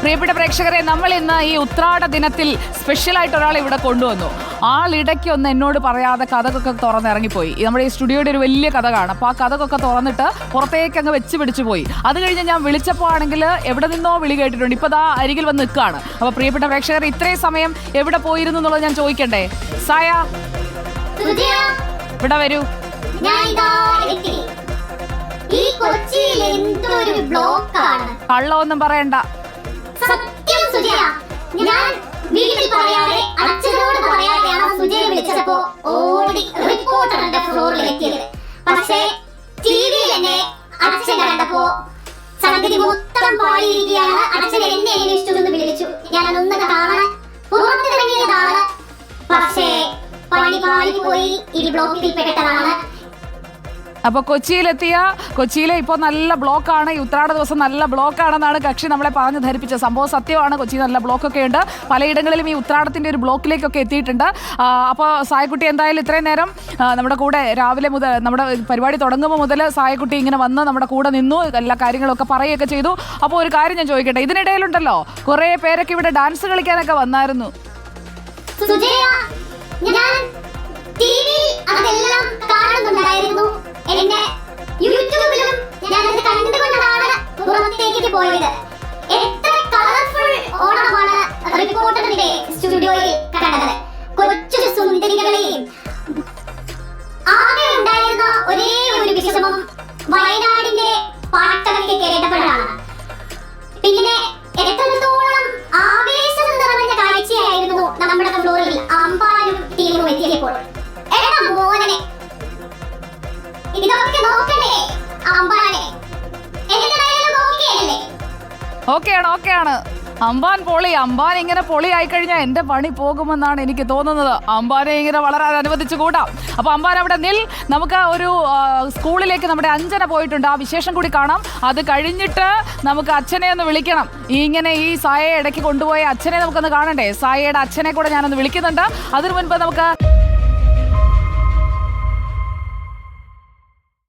പ്രിയപ്പെട്ട പ്രേക്ഷകരെ നമ്മൾ ഇന്ന് ഈ ഉത്രാട ദിനത്തിൽ സ്പെഷ്യലായിട്ട് ഒരാൾ ഇവിടെ കൊണ്ടുവന്നു. ആളിടയ്ക്ക് ഒന്ന് എന്നോട് പറയാതെ കഥകൊക്കെ തുറന്നിറങ്ങിപ്പോയി. നമ്മുടെ ഈ സ്റ്റുഡിയോയുടെ ഒരു വലിയ കഥ കാണാം. അപ്പോൾ ആ കഥകൊക്കെ തുറന്നിട്ട് പുറത്തേക്ക് അങ്ങ് വെച്ച് പിടിച്ചു പോയി. അത് കഴിഞ്ഞ് ഞാൻ വിളിച്ചപ്പോൾ ആണെങ്കിൽ എവിടെ നിന്നോ വിളി കേട്ടിട്ടുണ്ട്. ഇപ്പോൾ ദാ അരികിൽ വന്ന് നിൽക്കുകയാണ് അപ്പോൾ പ്രിയപ്പെട്ട പ്രേക്ഷകർ ഇത്രയും സമയം എവിടെ പോയിരുന്നു എന്നുള്ളത് ഞാൻ ചോദിക്കണ്ടേ? സായ ഇവിടെ വരൂ. കള്ളമൊന്നും പറയണ്ട. ഫ്ലോറിൽ പക്ഷേ ടി വി എന്നെ അച്ഛൻ കണ്ടപ്പോ സംഗതി മൊത്തം പാടിയിരിക്കുകയാണ് അച്ഛൻ എന്നെ അന്വേഷിച്ചു വിളിച്ചു. ഞാൻ അതൊന്ന് കാണാൻ പുറത്തിറങ്ങിയതാണ്. പക്ഷേ പണി പാളിപ്പോയി ഈ ബ്ലോക്കിൽ പെട്ടതാണ് അപ്പോൾ കൊച്ചിയിലെത്തിയ കൊച്ചിയിലെ ഇപ്പോൾ നല്ല ബ്ലോക്കാണ്. ഈ ഉത്രാട ദിവസം നല്ല ബ്ലോക്കാണെന്നാണ് കക്ഷി നമ്മളെ പറഞ്ഞു ധരിപ്പിച്ചത്. സംഭവം സത്യമാണ്. കൊച്ചി നല്ല ബ്ലോക്കൊക്കെ ഉണ്ട്. പലയിടങ്ങളിലും ഈ ഉത്രാടത്തിന്റെ ഒരു ബ്ലോക്കിലേക്കൊക്കെ എത്തിയിട്ടുണ്ട്. അപ്പോൾ സായക്കുട്ടി എന്തായാലും ഇത്രയും നേരം നമ്മുടെ കൂടെ രാവിലെ മുതൽ നമ്മുടെ പരിപാടി തുടങ്ങുമ്പോൾ മുതൽ സായക്കുട്ടി ഇങ്ങനെ വന്ന് നമ്മുടെ കൂടെ നിന്നു എല്ലാ കാര്യങ്ങളൊക്കെ പറയുകയൊക്കെ ചെയ്തു. അപ്പോൾ ഒരു കാര്യം ഞാൻ ചോദിക്കട്ടെ ഇതിനിടയിലുണ്ടല്ലോ കുറേ പേരൊക്കെ ഇവിടെ ഡാൻസ് കളിക്കാനൊക്കെ വന്നായിരുന്നു. ഞാൻ പുറത്തേക്ക് പോയത്. എത്ര കളർഫുൾ ഓണമാണ് റിപ്പോർട്ടറിന്റെ സ്റ്റുഡിയോയിൽ കണ്ടത്. കൊച്ചു സുന്ദരികളെയും. ആകെ ഉണ്ടായിരുന്ന ഒരേ ഒരു വിഷമം വയനാടിന്റെ പാട്ടൊക്കെ കേട്ടപ്പോഴാണ്. പിന്നെ എത്രത്തോളം ആവേശം നിറഞ്ഞ കാഴ്ചയായിരുന്നു നമ്മുടെ ഫ്ലോറിൽ അമ്പാനും ടീമും എത്തിയപ്പോൾ. മോനെ. ഇതൊക്കെ നോക്കണേ. അമ്പാനെ ഓക്കെയാണ് ഓക്കെയാണ്. അമ്പാൻ പൊളി അമ്പാൻ ഇങ്ങനെ പൊളി ആയിക്കഴിഞ്ഞാൽ എന്റെ പണി പോകുമെന്നാണ് എനിക്ക് തോന്നുന്നത്. അമ്പാനെ ഇങ്ങനെ വളരാൻ അനുവദിച്ചു കൂട്ടാം അപ്പോൾ അമ്പാൻ അവിടെ നിൽ. നമുക്ക് ഒരു സ്കൂളിലേക്ക് നമ്മുടെ അഞ്ജന പോയിട്ടുണ്ട്. ആ വിശേഷം കൂടി കാണാം. അത് കഴിഞ്ഞിട്ട് നമുക്ക് അച്ഛനെ ഒന്ന് വിളിക്കണം. ഇങ്ങനെ ഈ സായയെ ഇടയ്ക്ക് കൊണ്ടുപോയ അച്ഛനെ നമുക്കൊന്ന് കാണണ്ടേ? സായയുടെ അച്ഛനെ കൂടെ ഞാനൊന്ന് വിളിക്കുന്നുണ്ട്. അതിനു മുൻപ് നമുക്ക്